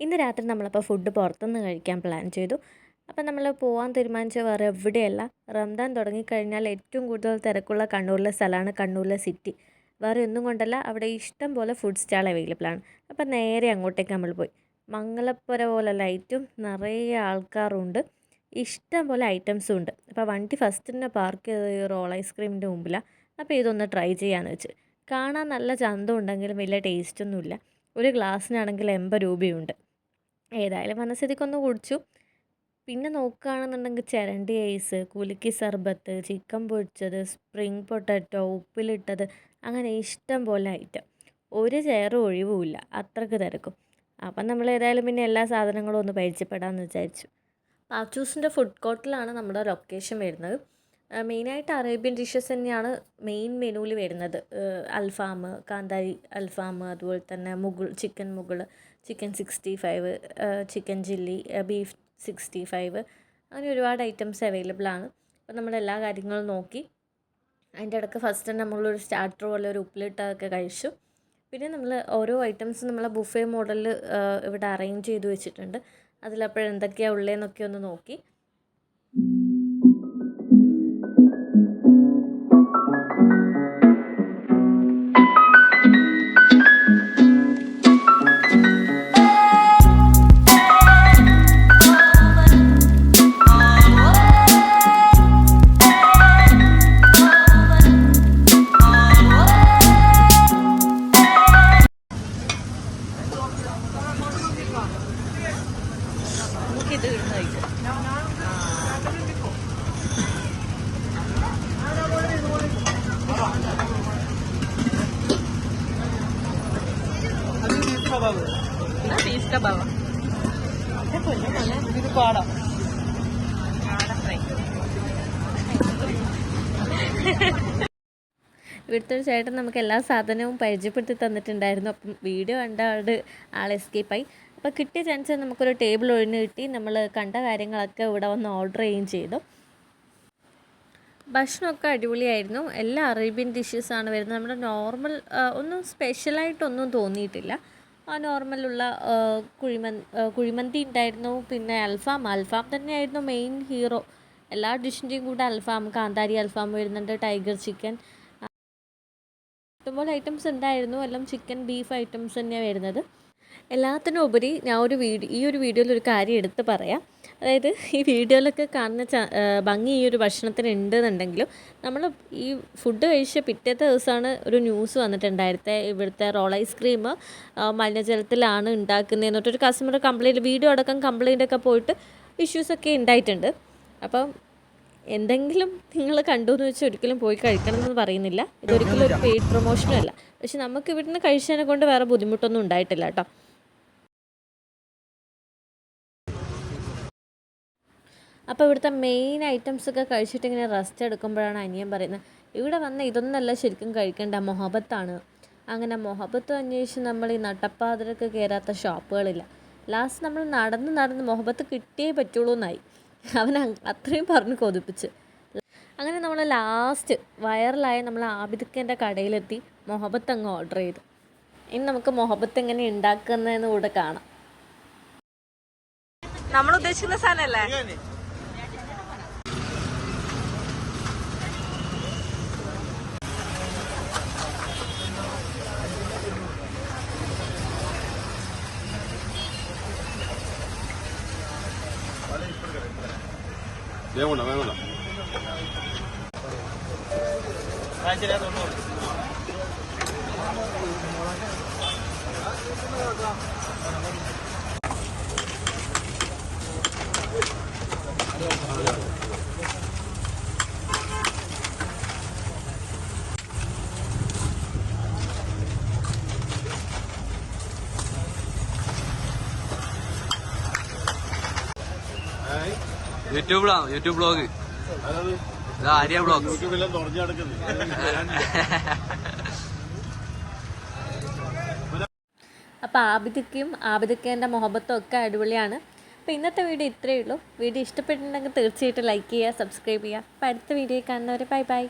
ഇന്ന് രാത്രി നമ്മളപ്പോൾ ഫുഡ് പുറത്തുനിന്ന് കഴിക്കാൻ പ്ലാൻ ചെയ്തു. അപ്പം നമ്മൾ പോകാൻ തീരുമാനിച്ച വേറെ എവിടെയല്ല. റംദാൻ തുടങ്ങിക്കഴിഞ്ഞാൽ ഏറ്റവും കൂടുതൽ തിരക്കുള്ള കണ്ണൂരിലെ സ്ഥലമാണ് കണ്ണൂരിലെ സിറ്റി വേറെ ഒന്നും കൊണ്ടല്ല അവിടെ ഇഷ്ടം പോലെ ഫുഡ് സ്റ്റാൾ അവൈലബിൾ ആണ്. അപ്പം നേരെ അങ്ങോട്ടേക്ക് നമ്മൾ പോയി. മംഗലപ്പുര പോലെ ലൈറ്റും നിറയെ ആൾക്കാരുണ്ട്. ഇഷ്ടം പോലെ ഐറ്റംസും ഉണ്ട്. അപ്പോൾ വണ്ടി ഫസ്റ്റ് തന്നെ പാർക്ക് ചെയ്തത് ഈ റോൾ ഐസ്ക്രീമിന്റെ മുമ്പിലാണ് അപ്പോൾ ഇതൊന്ന് ട്രൈ ചെയ്യാമെന്ന് വെച്ച്. കാണാൻ നല്ല ചന്തം ഉണ്ടെങ്കിലും വലിയ ടേസ്റ്റൊന്നുമില്ല ഒരു ഗ്ലാസ്സിനാണെങ്കിൽ എൺപത് രൂപയുണ്ട്. ഏതായാലും വന്ന സ്ഥിതിക്കൊന്ന് കുടിച്ചു. പിന്നെ നോക്കുകയാണെന്നുണ്ടെങ്കിൽ ചിരണ്ടി ഐസ് കുലുക്കി സർബത്ത് ചിക്കൻ പൊരിച്ചത് സ്പ്രിങ് പൊട്ടറ്റോ ഉപ്പിലിട്ടത് അങ്ങനെ ഇഷ്ടം പോലെ ഐറ്റം ഒരു ചെയറും ഒഴിവുമില്ല. അത്രയ്ക്ക് തിരക്കും. അപ്പം നമ്മൾ ഏതായാലും പിന്നെ എല്ലാ സാധനങ്ങളും ഒന്ന് പരിചയപ്പെടാമെന്ന് വിചാരിച്ചു. പാച്ചൂസിന്റെ ഫുഡ് കോർട്ടിലാണ് നമ്മുടെ ലൊക്കേഷൻ വരുന്നത്. മെയിനായിട്ട് അറേബ്യൻ ഡിഷസ് തന്നെയാണ് മെയിൻ മെനുവിൽ വരുന്നത്. അൽഫാം കാന്താരി അൽഫാം അതുപോലെ തന്നെ Mughal chicken Mughal chicken sixty five chicken chilli beef sixty five അങ്ങനെ ഒരുപാട് ഐറ്റംസ് അവൈലബിൾ ആണ്. അപ്പോൾ നമ്മൾ എല്ലാ കാര്യങ്ങളും നോക്കി അതിന്റെ ഇടയ്ക്ക് ഫസ്റ്റ് നമ്മളൊരു സ്റ്റാർട്ടർ പോലെ ഒരു ഉപ്പിലിട്ടതൊക്കെ കഴിച്ചു. പിന്നെ നമ്മൾ ഓരോ ഐറ്റംസ് നമ്മൾ ബുഫേ മോഡലിൽ ഇവിടെ അറേഞ്ച് ചെയ്ത് വെച്ചിട്ടുണ്ട്. അതിലപ്പോഴെന്തൊക്കെയാണ് ഉള്ളതെന്നൊക്കെ ഒന്ന് നോക്കി. നമുക്കിത് ഇടുന്ന കഴിക്കാം പീസ് കബാവ ഇത് ഇവിടുത്തെ ഒരു ചേട്ടൻ നമുക്ക് എല്ലാ സാധനവും പരിചയപ്പെടുത്തി തന്നിട്ടുണ്ടായിരുന്നു. അപ്പം വീഡിയോ കണ്ട ആൾ ആൾ എസ്കേപ്പായി അപ്പോൾ കിട്ടിയ ചാൻസ് നമുക്കൊരു ടേബിൾ ഒഴിഞ്ഞ് കിട്ടി. നമ്മൾ കണ്ട കാര്യങ്ങളൊക്കെ ഇവിടെ വന്ന് ഓർഡർ ചെയ്യുകയും ചെയ്തു. ഭക്ഷണമൊക്കെ അടിപൊളിയായിരുന്നു. എല്ലാ അറേബ്യൻ ഡിഷസാണ് വരുന്നത്. നമ്മുടെ നോർമൽ ഒന്നും സ്പെഷ്യലായിട്ടൊന്നും തോന്നിയിട്ടില്ല. ആ നോർമലുള്ള കുഴിമ കുഴിമന്തി ഉണ്ടായിരുന്നു. പിന്നെ അൽഫാം അൽഫാം തന്നെയായിരുന്നു മെയിൻ ഹീറോ എല്ലാ ഡിഷിന്റെയും കൂടെ അൽഫാം കാന്താരി അൽഫാം വരുന്നുണ്ട് ടൈഗർ ചിക്കൻ ഇഷ്ടംപോലെ ഐറ്റംസ് ഉണ്ടായിരുന്നു. എല്ലാം ചിക്കൻ ബീഫ് ഐറ്റംസ് തന്നെയാണ് വരുന്നത്. എല്ലാത്തിനും ഉപരി ഞാൻ ഒരു വീഡിയോ ഈ ഒരു വീഡിയോയിൽ ഒരു കാര്യം എടുത്ത് പറയാം. അതായത് ഈ വീഡിയോയിലൊക്കെ കാണുന്ന ച ഭംഗി ഈ ഒരു ഭക്ഷണത്തിന് ഉണ്ടെന്നുണ്ടെങ്കിലും നമ്മൾ ഈ ഫുഡ് കഴിച്ച പിറ്റേത്തെ ദിവസമാണ് ഒരു ന്യൂസ് വന്നിട്ടുണ്ടായിരുന്നത് ഇവിടുത്തെ റോൾ ഐസ്ക്രീം മലിനജലത്തിലാണ് ഉണ്ടാക്കുന്നതെന്ന് പറഞ്ഞിട്ട് ഒരു കസ്റ്റമർ കംപ്ലയിന്റ് വീഡിയോ അടക്കം കംപ്ലയിന്റ് ഒക്കെ പോയിട്ട് ഇഷ്യൂസൊക്കെ ഉണ്ടായിട്ടുണ്ട്. അപ്പം എന്തെങ്കിലും നിങ്ങൾ കണ്ടു എന്ന് വെച്ചാൽ ഒരിക്കലും പോയി കഴിക്കണം എന്ന് പറയുന്നില്ല. ഇതൊരിക്കലും ഒരു പെയ്ഡ് പ്രൊമോഷനും അല്ല. പക്ഷെ നമുക്ക് ഇവിടുന്ന് കഴിച്ചതിനെ കൊണ്ട് വേറെ ബുദ്ധിമുട്ടൊന്നും ഉണ്ടായിട്ടില്ല കേട്ടോ. അപ്പോൾ ഇവിടുത്തെ മെയിൻ ഐറ്റംസ് ഒക്കെ കഴിച്ചിട്ട് ഇങ്ങനെ റെസ്റ്റ് എടുക്കുമ്പോഴാണ് അനിയൻ പറയുന്നത് ഇവിടെ വന്ന ഇതൊന്നല്ല ശരിക്കും കഴിക്കേണ്ട മൊഹബത്താണ്. അങ്ങനെ മൊഹബത്ത് അന്വേഷിച്ച് നമ്മൾ ഈ നട്ടപ്പാതിരക്ക് കയറാത്ത ഷോപ്പുകളില്ല. ലാസ്റ്റ് നമ്മൾ നടന്ന് നടന്ന് മൊഹബത്ത് കിട്ടിയേ പറ്റുള്ളൂ എന്നായി. അവൻ അത്രയും പറഞ്ഞ് കൊതിപ്പിച്ച്. അങ്ങനെ നമ്മൾ ലാസ്റ്റ് വൈറലായ നമ്മൾ ആബിദിക്കന്റെ കടയിലെത്തി മൊഹബത്ത് അങ്ങ് ഓർഡർ ചെയ്തു. ഇനി നമുക്ക് മൊഹബത്ത് എങ്ങനെ ഉണ്ടാക്കുന്നതെന്ന് കൂടെ കാണാം. നമ്മൾ ഉദ്ദേശിക്കുന്ന സാധനല്ലേ വേണ്ട വേണ്ട യൂട്യൂബിലാണ്? YouTube blog? ആര്യ ബ്ലോഗ് അപ്പൊ ആബിദക്കേന്റെ അപ്പോൾ ആബിദിക്കും ആബിദിക്കേന്റെ മുഹബത്തും ഒക്കെ അടിപൊളിയാണ്. അപ്പോൾ ഇന്നത്തെ വീഡിയോ ഇത്രയേ ഉള്ളൂ. വീഡിയോ ഇഷ്ടപ്പെട്ടിട്ടുണ്ടെങ്കിൽ തീർച്ചയായിട്ടും ലൈക്ക് ചെയ്യുക സബ്സ്ക്രൈബ് ചെയ്യുക. അപ്പോൾ അടുത്ത വീഡിയോ കാണുന്നവരെ ബൈ ബൈ